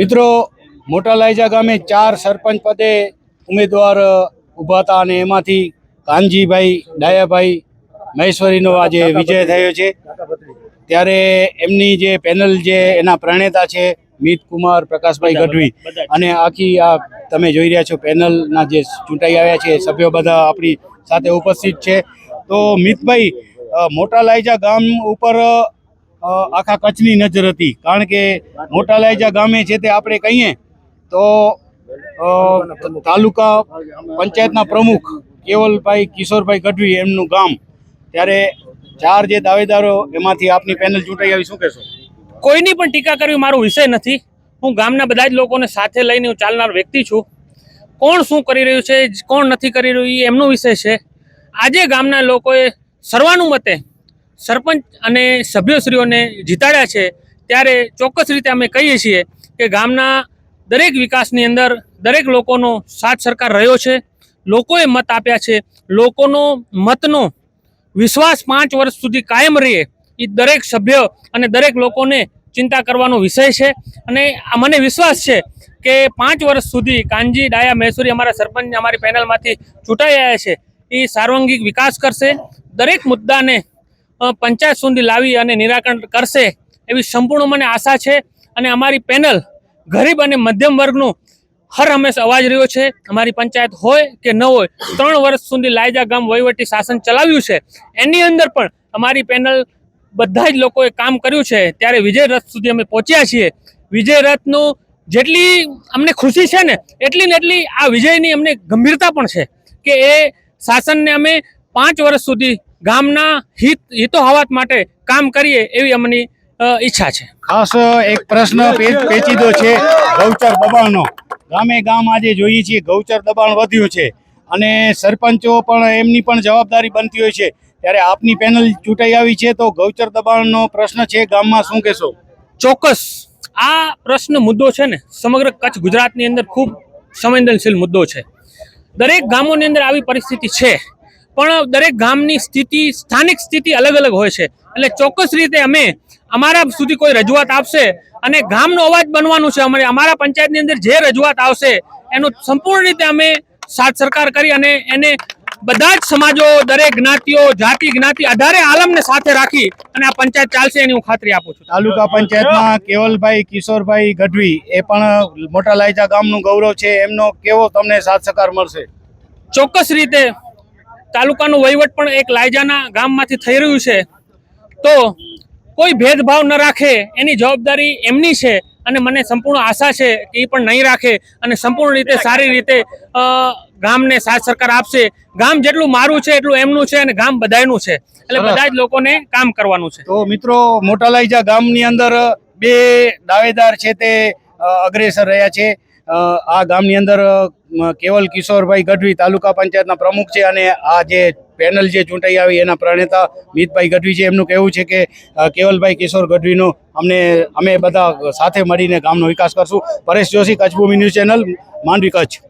મિત્રો મોટા લાયજા ગામે ચાર સરપંચ પદે ઉમેદવાર ઊભા હતા અને એમાંથી કાનજીભાઈ ડાયાભાઈ મહેશ્વરીનો આજે વિજય થયો છે. ત્યારે એમની જે પેનલ જે એના પ્રણેતા છે મિત કુમાર પ્રકાશભાઈ ગઢવી. અને આખી આ તમે જોઈ રહ્યા છો પેનલના જે ચૂંટાઈ આવ્યા છે સભ્યો બધા આપણી સાથે ઉપસ્થિત છે. તો મિતભાઈ મોટા લાયજા ગામ ઉપર આખા કચ્છની નજર હતી. કારણ કે મોટા લાયજા ગામે છે તે આપણે કહીએ, તો તાલુકા પંચાયતના પ્રમુખ કેવલભાઈ કિશોરભાઈ ગઢવી એમનું ગામ. ત્યારે ચાર જે દાવેદારો એમાંથી આપની પેનલ ચૂંટાઈ આવી. શું કહેશો? કોઈની પણ ટીકા કરવી મારો વિષય નથી. હું ગામના બધા જ લોકોને સાથે લઈને હું ચાલનાર વ્યક્તિ છું. કોણ શું કરી રહ્યું છે, કોણ નથી કરી રહ્યું, એ એમનો વિષય છે. આજે ગામના લોકોએ સર્વાનુમતે સરપંચ અને સભ્યશ્રીઓને જીતાડ્યા છે, ત્યારે ચોક્કસ રીતે અમે કહીએ છીએ કે ગામના દરેક વિકાસની અંદર દરેક લોકોનો સાથ સરકાર રહ્યો છે. લોકોએ મત આપ્યા છે. લોકોનો મતનો વિશ્વાસ પાંચ વર્ષ સુધી કાયમ રહે એ દરેક સભ્ય અને દરેક લોકોને ચિંતા કરવાનો વિષય છે. અને મને વિશ્વાસ છે કે પાંચ વર્ષ સુધી કાનજી, ડાયા, મહેસુરી અમારા સરપંચ અમારી પેનલમાંથી ચૂંટાઈ આવ્યા છે. એ સાર્વંગિક વિકાસ કરશે. દરેક મુદ્દાને પંચાયત સુધી લાવી અને નિરાકરણ કરશે એવી સંપૂર્ણ મને આશા છે. અને અમારી પેનલ ગરીબ અને મધ્યમ વર્ગનું હર હંમેશ અવાજ રહ્યો છે. અમારી પંચાયત હોય કે ન હોય, ત્રણ વર્ષ સુધી લાયજા ગામ વહીવટી શાસન ચલાવ્યું છે. એની અંદર પણ અમારી પેનલ બધા જ લોકોએ કામ કર્યું છે. ત્યારે વિજય રથ સુધી અમે પહોંચ્યા છીએ. વિજય રથનું જેટલી અમને ખુશી છે ને, એટલી ને એટલી આ વિજયની અમને ગંભીરતા પણ છે કે એ શાસનને અમે પાંચ વર્ષ સુધી ગામના હિત હિતો હવાત માટે કામ કરીએ એવી અમની ઈચ્છા છે. ખાસ એક પ્રશ્ન પેચીદો છે ગૌચર દબાણનો. ગામે ગામ આજે જોઈએ છીએ ગૌચર દબાણ વધ્યું છે. અને સરપંચો પણ એમની પણ જવાબદારી બનતી હોય છે. ત્યારે આપની પેનલ ચૂંટાઈ આવી છે તો ગૌચર દબાણનો પ્રશ્ન છે ગામમાં શું કહેશો? ચોક્કસ. આ પ્રશ્ન મુદ્દો છે ને સમગ્ર કચ્છ ગુજરાતની અંદર ખૂબ સંવેદનશીલ મુદ્દો છે. દરેક ગામોની અંદર આવી પરિસ્થિતિ છે. પણ દરેક ગામની સ્થિતિ સ્થાનિક સ્થિતિ અલગ અલગ હોય છે. એટલે ચોક્કસ રીતે અમે અમારા સુધી કોઈ રજૂઆત આપશે અને ગામનો અવાજ બનવાનું છે. અમારે અમારા પંચાયતની અંદર જે રજૂઆત આવશે એનું સંપૂર્ણ રીતે અમે સાથ સરકાર કરી અને એને બધા જ સમાજો દરેક જ્ઞાતિઓ જાતિ જ્ઞાતિ આધારે આલમને સાથે રાખી અને આ પંચાયત ચાલશે એની હું ખાતરી આપું છું. તાલુકા પંચાયતમાં કેવલભાઈ કિશોરભાઈ ગઢવી એ પણ મોટા લાયજા ગામનું ગૌરવ છે. એમનો કેવો તમને સાથ સહકાર મળશે? ચોક્કસ રીતે તાલુકાનો વહીવટ પણ એક લાયજાના ગામમાંથી થઈ રહ્યું છે. તો કોઈ ભેદભાવ ન રાખે એની જવાબદારી એમની છે અને મને સંપૂર્ણ આશા છે કે એ પણ નહીં રાખે અને સંપૂર્ણ રીતે સારી રીતે ગામને સાથ સરકાર આપશે. ગામ જેટલું મારું છે એટલું એમનું છે અને ગામ બધાયનું છે. એટલે બધા જ લોકોને કામ કરવાનું છે. તો મિત્રો મોટા લાયજા ગામની અંદર બે દાવેદાર છે તે અગ્રેસર રહ્યા છે. આ ગામની અંદર કેવલ કિશોરભાઈ ગઢવી તાલુકા પંચાયતના પ્રમુખ છે અને આ જે પેનલ જે ચૂંટાઈ આવી એના પ્રણેતા મિતભાઈ ગઢવી છે. એમનું કહેવું છે કે કેવલભાઈ કિશોર ગઢવીનો અમને, અમે બધા સાથે મળીને ગામનો વિકાસ કરશું. Paresh Joshi, Kutchbhoomi news channel, Mandvi Kutch.